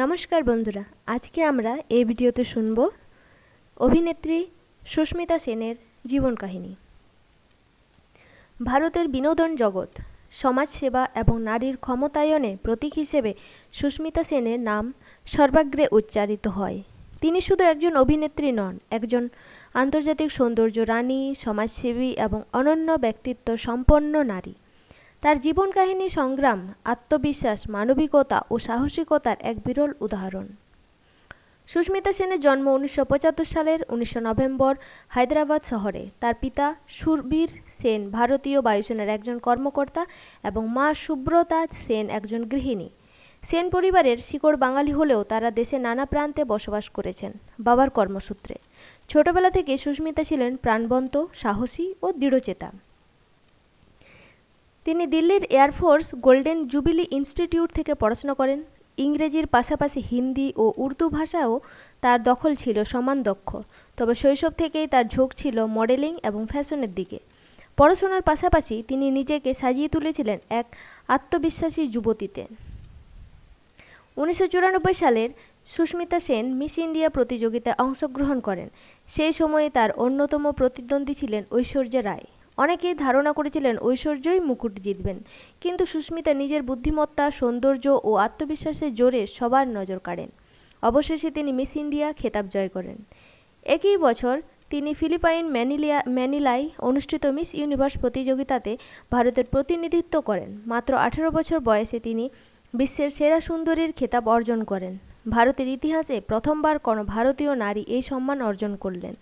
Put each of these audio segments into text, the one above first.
নমস্কার বন্ধুরা, আজকে আমরা এই ভিডিওতে শুনব অভিনেত্রী সুস্মিতা সেনের জীবন কাহিনী। ভারতের বিনোদন জগৎ, সমাজসেবা এবং নারীর ক্ষমতায়নে প্রতীক হিসেবে সুস্মিতা সেনের নাম সর্বাগ্রে উচ্চারিত হয়। তিনি শুধু একজন অভিনেত্রী নন, একজন আন্তর্জাতিক সৌন্দর্য রানী, সমাজসেবী এবং অনন্য ব্যক্তিত্ব সম্পন্ন নারী। তার জীবন কাহিনী সংগ্রাম, আত্মবিশ্বাস, মানবিকতা ও সাহসিকতার এক বিরল উদাহরণ। সুস্মিতা সেনের জন্ম উনিশশো পঁচাত্তর সালের উনিশশো নভেম্বর হায়দ্রাবাদ শহরে। তার পিতা সুরবীর সেন ভারতীয় বায়ুসেনার একজন কর্মকর্তা এবং মা সুব্রতা সেন একজন গৃহিণী। সেন পরিবারের শিকড় বাঙালি হলেও তারা দেশের নানা প্রান্তে বসবাস করেছেন বাবার কর্মসূত্রে। ছোটবেলা থেকে সুস্মিতা ছিলেন প্রাণবন্ত, সাহসী ও দৃঢ়চেতা। তিনি দিল্লির এয়ারফোর্স গোল্ডেন জুবিলি ইনস্টিটিউট থেকে পড়াশোনা করেন। ইংরেজির পাশাপাশি হিন্দি ও উর্দু ভাষাও তার দখল ছিল সমান দক্ষ। তবে শৈশব থেকেই তার ঝোঁক ছিল মডেলিং এবং ফ্যাশনের দিকে। পড়াশোনার পাশাপাশি তিনি নিজেকে সাজিয়ে তুলেছিলেন এক আত্মবিশ্বাসী যুবতীতে। উনিশশো চুরানব্বই সালের সুস্মিতা সেন মিস ইন্ডিয়া প্রতিযোগিতায় অংশগ্রহণ করেন। সেই সময়ে তার অন্যতম প্রতিদ্বন্দ্বী ছিলেন ঐশ্বর্যা রায়। অনেকেই ধারণা করেছিলেন ঐশ্বর্যই মুকুট জিতবেন। কিন্তু সুস্মিতা নিজের বুদ্ধিমত্তা, সৌন্দর্য ও আত্মবিশ্বাসের জোরে সবার নজর কাড়েন। অবশেষে তিনি মিস ইন্ডিয়া খেতাব জয় করেন। একই বছর তিনি ফিলিপাইন ম্যানিলিয়া ম্যানিলায় অনুষ্ঠিত মিস ইউনিভার্স প্রতিযোগিতাতে ভারতের প্রতিনিধিত্ব করেন। মাত্র আঠেরো বছর বয়সে তিনি বিশ্বের সেরা সুন্দরীর খেতাব অর্জন করেন। ভারতের ইতিহাসে প্রথমবার কোনো ভারতীয় নারী এই সম্মান অর্জন করলেন।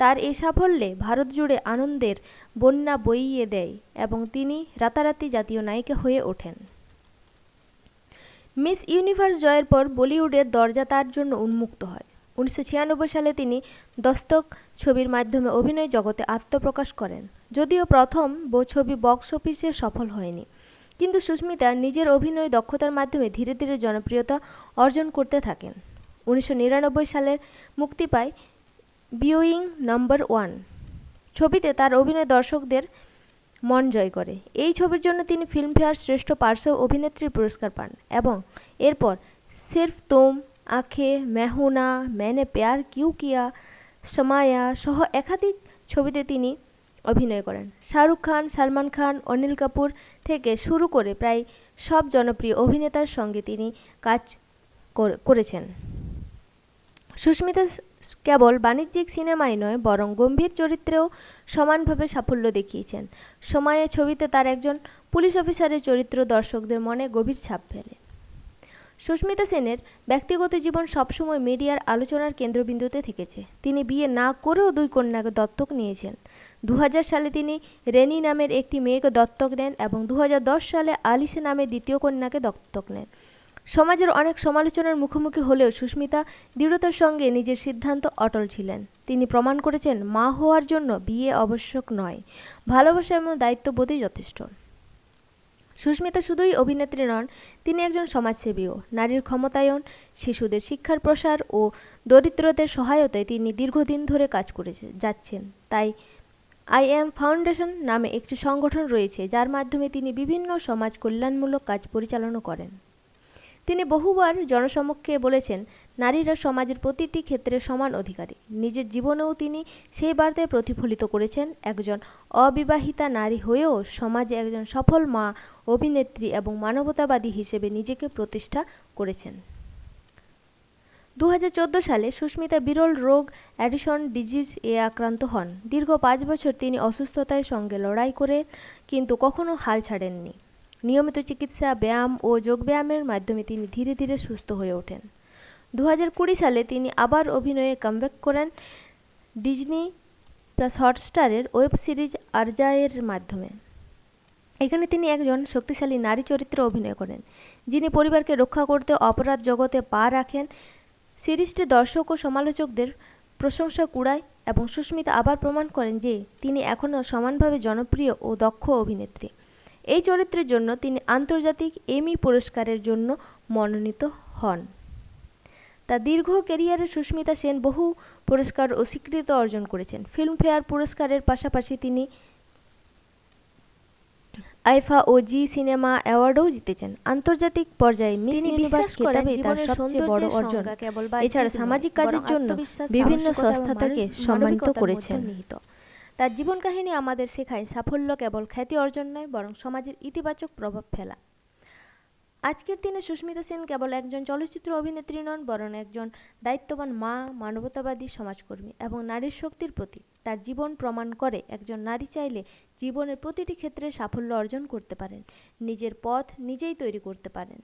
তার এই সাফল্যে ভারত জুড়ে আনন্দের বন্যা বইয়ে দেয় এবং তিনি রাতারাতি জাতীয় নায়িকা হয়ে ওঠেন। মিস ইউনিভার্স জয়ের পর বলিউডের দরজা তার জন্য উন্মুক্ত হয়। উনিশশো ছিয়ানব্বই সালে তিনি দস্তক ছবির মাধ্যমে অভিনয় জগতে আত্মপ্রকাশ করেন। যদিও প্রথম ছবি বক্স অফিসে সফল হয়নি। কিন্তু সুস্মিতা নিজের অভিনয় দক্ষতার মাধ্যমে ধীরে ধীরে জনপ্রিয়তা অর্জন করতে থাকেন। উনিশশো সালের মুক্তি পায় বিউইং নাম্বার ওয়ান ছবিতে তার অভিনয় দর্শকদের মন জয় করে। এই ছবির জন্য তিনি ফিল্মফেয়ার শ্রেষ্ঠ পার্শ্ব অভিনেত্রীর পুরস্কার পান এবং এরপর সির্ফ তুম আখে মেহুনা ম্যানে প্যার কিউ কিয়া সমায়া সহ একাধিক ছবিতে তিনি অভিনয় করেন। শাহরুখ খান, সালমান খান, অনিল কাপুর থেকে শুরু করে প্রায় সব জনপ্রিয় অভিনেতার সঙ্গে তিনি কাজ করেছেন। সুস্মিতা কেবল বাণিজ্যিক সিনেমায় নয়, বরং গম্ভীর চরিত্রেও সমানভাবে সাফল্য দেখিয়েছেন। সময়ে ছবিতে তার একজন পুলিশ অফিসারের চরিত্র দর্শকদের মনে গভীর ছাপ ফেলে। সুস্মিতা সেনের ব্যক্তিগত জীবন সবসময় মিডিয়ার আলোচনার কেন্দ্রবিন্দুতে থেকেছে। তিনি বিয়ে না করেও দুই কন্যাকে দত্তক নিয়েছেন। দু হাজার সালে তিনি রেনি নামের একটি মেয়েকে দত্তক নেন এবং দু হাজার দশ সালে আলিসে নামে দ্বিতীয় কন্যাকে দত্তক নেন। সমাজের অনেক সমালোচনার মুখোমুখি হলেও সুস্মিতা দৃঢ়তার সঙ্গে নিজের সিদ্ধান্ত অটল ছিলেন। তিনি প্রমাণ করেছেন, মা হওয়ার জন্য বিয়ে আবশ্যক নয়। ভালোবাসা এবং দায়িত্ববোধই যথেষ্ট। সুস্মিতা শুধুই অভিনেত্রী নন, তিনি একজন সমাজসেবীও। নারীর ক্ষমতায়ন, শিশুদের শিক্ষার প্রসার ও দরিদ্রদের সহায়তায় তিনি দীর্ঘদিন ধরে কাজ করে যাচ্ছেন। তাই আই এম ফাউন্ডেশন নামে একটি সংগঠন রয়েছে, যার মাধ্যমে তিনি বিভিন্ন সমাজ কল্যাণমূলক কাজ পরিচালনা করেন। তিনি বহুবার জনসমক্ষে বলেছেন, নারীরা সমাজের প্রতিটি ক্ষেত্রে সমান অধিকারী। নিজের জীবনেও তিনি সেই বার্তায় প্রতিফলিত করেছেন, একজন অবিবাহিতা নারী হয়েও সমাজে একজন সফল মা, অভিনেত্রী এবং মানবতাবাদী হিসেবে নিজেকে প্রতিষ্ঠা করেছেন। দু হাজার চোদ্দ সালে সুস্মিতা বিরল রোগ, অ্যাডিশন ডিজিজ এ আক্রান্ত হন। দীর্ঘ পাঁচ বছর তিনি অসুস্থতার সঙ্গে লড়াই করে, কিন্তু কখনো হাল ছাড়েননি। নিয়মিত চিকিৎসা, ব্যায়াম ও যোগব্যায়ামের মাধ্যমে তিনি ধীরে ধীরে সুস্থ হয়ে ওঠেন। দু সালে তিনি আবার অভিনয়ে কামব্যাক করেন ডিজনি প্লাস হটস্টারের ওয়েব সিরিজ আরজায়ের মাধ্যমে। এখানে তিনি একজন শক্তিশালী নারী চরিত্রে অভিনয় করেন, যিনি পরিবারকে রক্ষা করতে, অপরাধ জগতে পা রাখেন। সিরিজটি দর্শক ও সমালোচকদের প্রশংসা কুড়ায় এবং সুস্মিতা আবার প্রমাণ করেন যে তিনি এখনও সমানভাবে জনপ্রিয় ও দক্ষ অভিনেত্রী। এই চরিত্রের জন্য তিনি আন্তর্জাতিক এমি পুরস্কারের জন্য মনোনীত হন। তার দীর্ঘ ক্যারিয়ারে সুস্মিতা সেন বহু পুরস্কার ও স্বীকৃতি অর্জন করেছেন। ফিল্মফেয়ার পুরস্কারের পাশাপাশি তিনি আইফা ও জি সিনেমা অ্যাওয়ার্ডও জিতেছেন। আন্তর্জাতিক পর্যায়ে মিস ইউনিভার্স খেতাবে তার সবচেয়ে বড় অর্জন। এছাড়া সামাজিক কাজের জন্য বিভিন্ন সংস্থা তাকে সম্মানিত করেছেন। তার জীবন কাহিনী আমাদের শেখায় সাফল্য কেবল খ্যাতি অর্জন নয়, বরং সমাজের ইতিবাচক প্রভাব ফেলা। আজকের দিনে সুস্মিতা সেন কেবল একজন চলচ্চিত্র অভিনেত্রী নন, বরং একজন দায়িত্ববান মা, মানবতাবাদী সমাজকর্মী এবং নারীর শক্তির প্রতীক। তার জীবন প্রমাণ করে একজন নারী চাইলে জীবনের প্রতিটি ক্ষেত্রে সাফল্য অর্জন করতে পারেন, নিজের পথ নিজেই তৈরি করতে পারেন।